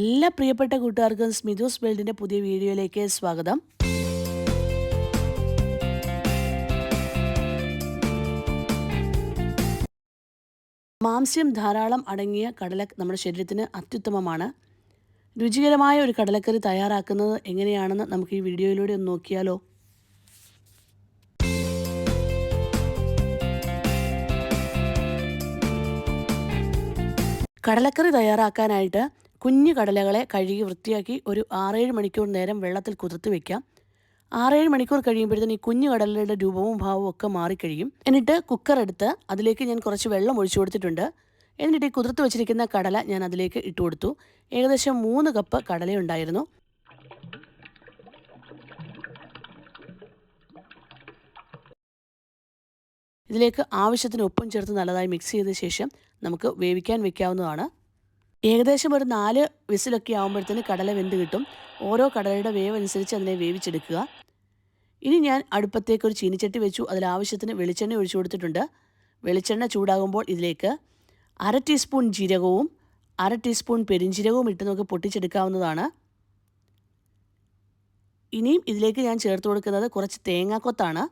എല്ലാ പ്രിയപ്പെട്ട കൂട്ടുകാർക്കും സ്മിതൂസ് ബിൽഡിന്റെ പുതിയ വീഡിയോയിലേക്ക് സ്വാഗതം. മാംസ്യം ധാരാളം അടങ്ങിയ കടല നമ്മുടെ ശരീരത്തിന് അത്യുത്തമമാണ്. രുചികരമായ ഒരു കടലക്കറി തയ്യാറാക്കുന്നത് എങ്ങനെയാണെന്ന് നമുക്ക് ഈ വീഡിയോയിലൂടെ ഒന്ന് നോക്കിയാലോ? കടലക്കറി തയ്യാറാക്കാനായിട്ട് കുഞ്ഞു കടലകളെ കഴുകി വൃത്തിയാക്കി ഒരു ആറേഴ് മണിക്കൂർ നേരം വെള്ളത്തിൽ കുതിർത്ത് വെക്കാം. ആറേഴ് മണിക്കൂർ കഴിയുമ്പോഴത്തേന് ഈ കുഞ്ഞു കടലയുടെ രൂപവും ഭാവവും ഒക്കെ മാറിക്കഴിയും. എന്നിട്ട് കുക്കർ എടുത്ത് അതിലേക്ക് ഞാൻ കുറച്ച് വെള്ളം ഒഴിച്ചു കൊടുത്തിട്ടുണ്ട്. എന്നിട്ട് ഈ കുതിർത്ത് വെച്ചിരിക്കുന്ന കടല ഞാൻ അതിലേക്ക് ഇട്ട് കൊടുത്തു. ഏകദേശം മൂന്ന് കപ്പ് കടലയുണ്ടായിരുന്നു. ഇതിലേക്ക് ആവശ്യത്തിന് ഉപ്പും ചേർത്ത് നല്ലതായി മിക്സ് ചെയ്ത ശേഷം നമുക്ക് വേവിക്കാൻ വെക്കാവുന്നതാണ്. ഏകദേശം ഒരു നാല് വിസിലൊക്കെ ആകുമ്പോഴത്തേന് കടല വെന്ത് കിട്ടും. ഓരോ കടലയുടെ വേവ് അനുസരിച്ച് അതിനെ വേവിച്ചെടുക്കുക. ഇനി ഞാൻ അടുപ്പത്തേക്ക് ഒരു ചീനിച്ചട്ടി വെച്ചു. അതിൽ ആവശ്യത്തിന് വെളിച്ചെണ്ണ ഒഴിച്ചു കൊടുത്തിട്ടുണ്ട്. വെളിച്ചെണ്ണ ചൂടാകുമ്പോൾ ഇതിലേക്ക് അര ടീസ്പൂൺ ജീരകവും അര ടീസ്പൂൺ പെരിഞ്ജീരകവും ഇട്ട് നമുക്ക് പൊട്ടിച്ചെടുക്കാവുന്നതാണ്. ഇനിയും ഇതിലേക്ക് ഞാൻ ചേർത്ത് കൊടുക്കുന്നത് കുറച്ച് തേങ്ങാക്കൊത്താണ്.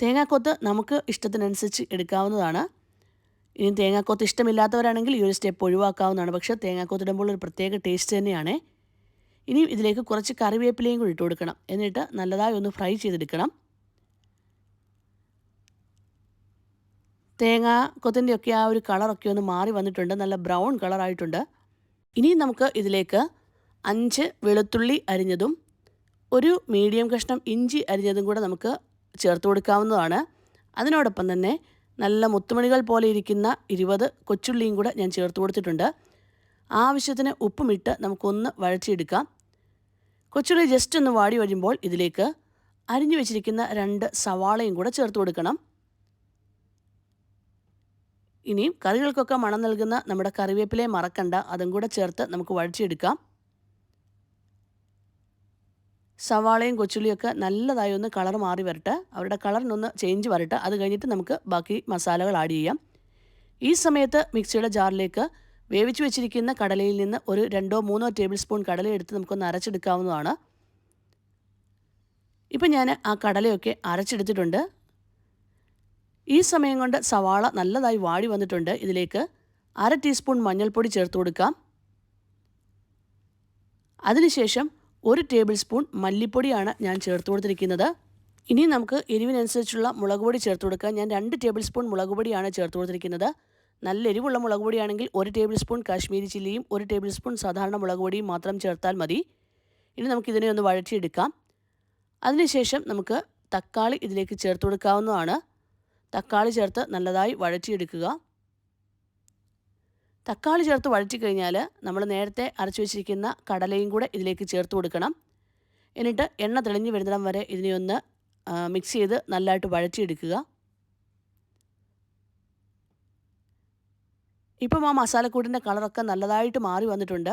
തേങ്ങാക്കൊത്ത് നമുക്ക് ഇഷ്ടത്തിനനുസരിച്ച് എടുക്കാവുന്നതാണ്. ഇനി തേങ്ങാക്കോത്ത് ഇഷ്ടമില്ലാത്തവരാണെങ്കിൽ ഈ ഒരു സ്റ്റെപ്പ് ഒഴിവാക്കാവുന്നതാണ്. പക്ഷേ തേങ്ങാക്കോത്ത് ഇടുമ്പോൾ ഒരു പ്രത്യേക ടേസ്റ്റ് തന്നെയാണ്. ഇനിയും ഇതിലേക്ക് കുറച്ച് കറിവേപ്പിലയും കൂടി ഇട്ട് കൊടുക്കണം. എന്നിട്ട് നല്ലതായി ഒന്ന് ഫ്രൈ ചെയ്തെടുക്കണം. തേങ്ങ കൊത്തിന്റെയൊക്കെ ആ ഒരു കളറൊക്കെ ഒന്ന് മാറി വന്നിട്ടുണ്ട്. നല്ല ബ്രൗൺ കളറായിട്ടുണ്ട് ഇനി നമുക്ക് ഇതിലേക്ക് അഞ്ച് വെളുത്തുള്ളി അരിഞ്ഞതും ഒരു മീഡിയം കഷ്ണം ഇഞ്ചി അരിഞ്ഞതും കൂടെ നമുക്ക് ചേർത്ത് കൊടുക്കാവുന്നതാണ്. അതിനോടൊപ്പം തന്നെ നല്ല മുത്തുമണികൾ പോലെ ഇരിക്കുന്ന ഇരുപത് കൊച്ചുള്ളിയും കൂടെ ഞാൻ ചേർത്ത് കൊടുത്തിട്ടുണ്ട്. ആവശ്യത്തിന് ഉപ്പുമിട്ട് നമുക്കൊന്ന് വഴച്ചെടുക്കാം കൊച്ചുള്ളി ജസ്റ്റ് ഒന്ന് വാടി വരുമ്പോൾ ഇതിലേക്ക് അരിഞ്ഞു വെച്ചിരിക്കുന്ന രണ്ട് സവാളയും കൂടെ ചേർത്ത് കൊടുക്കണം. ഇനിയും കറികൾക്കൊക്കെ മണം നൽകുന്ന നമ്മുടെ കറിവേപ്പിലയെ മറക്കണ്ട അതും കൂടെ ചേർത്ത് നമുക്ക് വഴച്ചെടുക്കാം സവാളയും കൊച്ചുള്ളിയൊക്കെ നല്ലതായി ഒന്ന് കളർ മാറി വരട്ടെ. അവരുടെ കളറിനൊന്ന് ചേഞ്ച് വരട്ടെ. അത് കഴിഞ്ഞിട്ട് നമുക്ക് ബാക്കി മസാലകൾ ആഡ് ചെയ്യാം. ഈ സമയത്ത് മിക്സിയുടെ ജാറിലേക്ക് വേവിച്ച് വെച്ചിരിക്കുന്ന കടലയിൽ നിന്ന് ഒരു രണ്ടോ മൂന്നോ ടേബിൾ സ്പൂൺ കടല എടുത്ത് നമുക്കൊന്ന് അരച്ചെടുക്കാവുന്നതാണ്. ഇപ്പം ഞാൻ ആ കടലയൊക്കെ അരച്ചെടുത്തിട്ടുണ്ട്. ഈ സമയം കൊണ്ട് സവാള നല്ലതായി വാടി വന്നിട്ടുണ്ട്. ഇതിലേക്ക് അര ടീസ്പൂൺ മഞ്ഞൾപ്പൊടി ചേർത്ത് കൊടുക്കാം. അതിനുശേഷം ഒരു ടേബിൾ സ്പൂൺ മല്ലിപ്പൊടിയാണ് ഞാൻ ചേർത്ത് കൊടുത്തിരിക്കുന്നത്. ഇനി നമുക്ക് എരിവിനനുസരിച്ചുള്ള മുളക് പൊടി ചേർത്ത് കൊടുക്കാം. ഞാൻ രണ്ട് ടേബിൾ സ്പൂൺ മുളക് പൊടിയാണ് ചേർത്ത് കൊടുത്തിരിക്കുന്നത്. നല്ല എരിവുള്ള മുളക് പൊടിയാണെങ്കിൽ ഒരു ടേബിൾ സ്പൂൺ കാശ്മീരി ചില്ലിയും ഒരു ടേബിൾ സ്പൂൺ സാധാരണ മുളക് പൊടിയും മാത്രം ചേർത്താൽ മതി. ഇനി നമുക്കിതിനെ ഒന്ന് വഴറ്റിയെടുക്കാം. അതിനുശേഷം നമുക്ക് തക്കാളി ഇതിലേക്ക് ചേർത്ത് കൊടുക്കാവുന്നതാണ്. തക്കാളി ചേർത്ത് നല്ലതായി വഴറ്റിയെടുക്കുക. തക്കാളി ചേർത്ത് വഴറ്റി കഴിഞ്ഞാൽ നമ്മൾ നേരത്തെ അരച്ചു വെച്ചിരിക്കുന്ന കടലയും കൂടെ ഇതിലേക്ക് ചേർത്ത് കൊടുക്കണം. എന്നിട്ട് എണ്ണ തെളിഞ്ഞു വരുന്നിടം വരെ ഇതിനെ ഒന്ന് മിക്സ് ചെയ്ത് നല്ലതായിട്ട് വഴറ്റിയെടുക്കുക. ഇപ്പം ആ മസാലക്കൂട്ടിന്റെ കളറൊക്കെ നല്ലതായിട്ട് മാറി വന്നിട്ടുണ്ട്.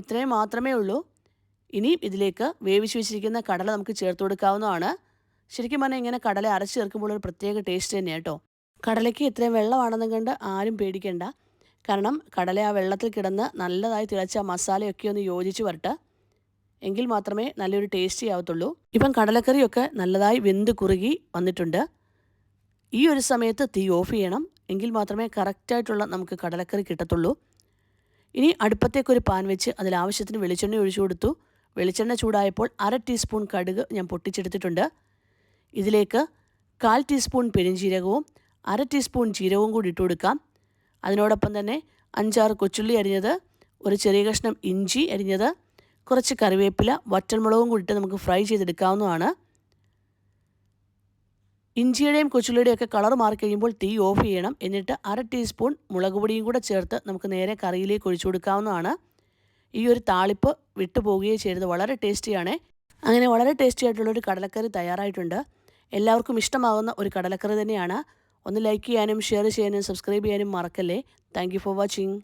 ഇത്രയും മാത്രമേ ഉള്ളൂ. ഇനിയും ഇതിലേക്ക് വേവിച്ച് വെച്ചിരിക്കുന്ന കടല നമുക്ക് ചേർത്ത് കൊടുക്കാവുന്നതാണ്. ശരിക്കും പറഞ്ഞാൽ ഇങ്ങനെ കടല അരച്ച് ചേർക്കുമ്പോൾ ഒരു പ്രത്യേക ടേസ്റ്റ് തന്നെയാണ് കേട്ടോ. കടലയ്ക്ക് ഇത്രയും വെള്ളമാണെന്ന് കണ്ട് ആരും പേടിക്കേണ്ട. കാരണം കടല ആ വെള്ളത്തിൽ കിടന്ന് നല്ലതായി തിളച്ച മസാലയൊക്കെ ഒന്ന് യോജിച്ച് വരട്ടെ. എങ്കിൽ മാത്രമേ നല്ലൊരു ടേസ്റ്റി ആവത്തുള്ളൂ. ഇപ്പം കടലക്കറിയൊക്കെ നല്ലതായി വെന്ത് കുറുകി വന്നിട്ടുണ്ട്. ഈ ഒരു സമയത്ത് തീ ഓഫ് ചെയ്യണം. എങ്കിൽ മാത്രമേ കറക്റ്റായിട്ടുള്ള നമുക്ക് കടലക്കറി കിട്ടത്തുള്ളൂ. ഇനി അടുപ്പത്തേക്കൊരു പാൻ വെച്ച് അതിൽ ആവശ്യത്തിന് വെളിച്ചെണ്ണ ഒഴിച്ചു കൊടുത്തു. വെളിച്ചെണ്ണ ചൂടായപ്പോൾ അര ടീസ്പൂൺ കടുക് ഞാൻ പൊട്ടിച്ചെടുത്തിട്ടുണ്ട്. ഇതിലേക്ക് കാൽ ടീസ്പൂൺ പെരിഞ്ജീരകവും അര ടീസ്പൂൺ ജീരകവും കൂടി ഇട്ട് കൊടുക്കാം. അതിനോടൊപ്പം തന്നെ അഞ്ചാറ് കൊച്ചുള്ളി അരിഞ്ഞത് ഒരു ചെറിയ കഷ്ണം ഇഞ്ചി അരിഞ്ഞത് കുറച്ച് കറിവേപ്പില വറ്റൽമുളകും കൂടി ഇട്ട് നമുക്ക് ഫ്രൈ ചെയ്തെടുക്കാവുന്നതാണ്. ഇഞ്ചിയുടെയും കൊച്ചുള്ളിയുടെയും ഒക്കെ കളർ മാറിക്കഴിയുമ്പോൾ തീ ഓഫ് ചെയ്യണം. എന്നിട്ട് അര ടീസ്പൂൺ മുളക് പൊടിയും കൂടെ ചേർത്ത് നമുക്ക് നേരെ കറിയിലേക്ക് ഒഴിച്ചു കൊടുക്കാവുന്നതാണ്. ഈ ഒരു താളിപ്പ് വിട്ടുപോകുകയോ ചെയ്യരുത്. വളരെ ടേസ്റ്റിയാണ്. അങ്ങനെ വളരെ ടേസ്റ്റി ആയിട്ടുള്ളൊരു കടലക്കറി തയ്യാറായിട്ടുണ്ട്. എല്ലാവർക്കും ഇഷ്ടമാകുന്ന ഒരു കടലക്കറി തന്നെയാണ്. ഒന്ന് ലൈക്ക് ചെയ്യാനും ഷെയർ ചെയ്യാനും സബ്സ്ക്രൈബ് ചെയ്യാനും മറക്കല്ലേ. Thank for watching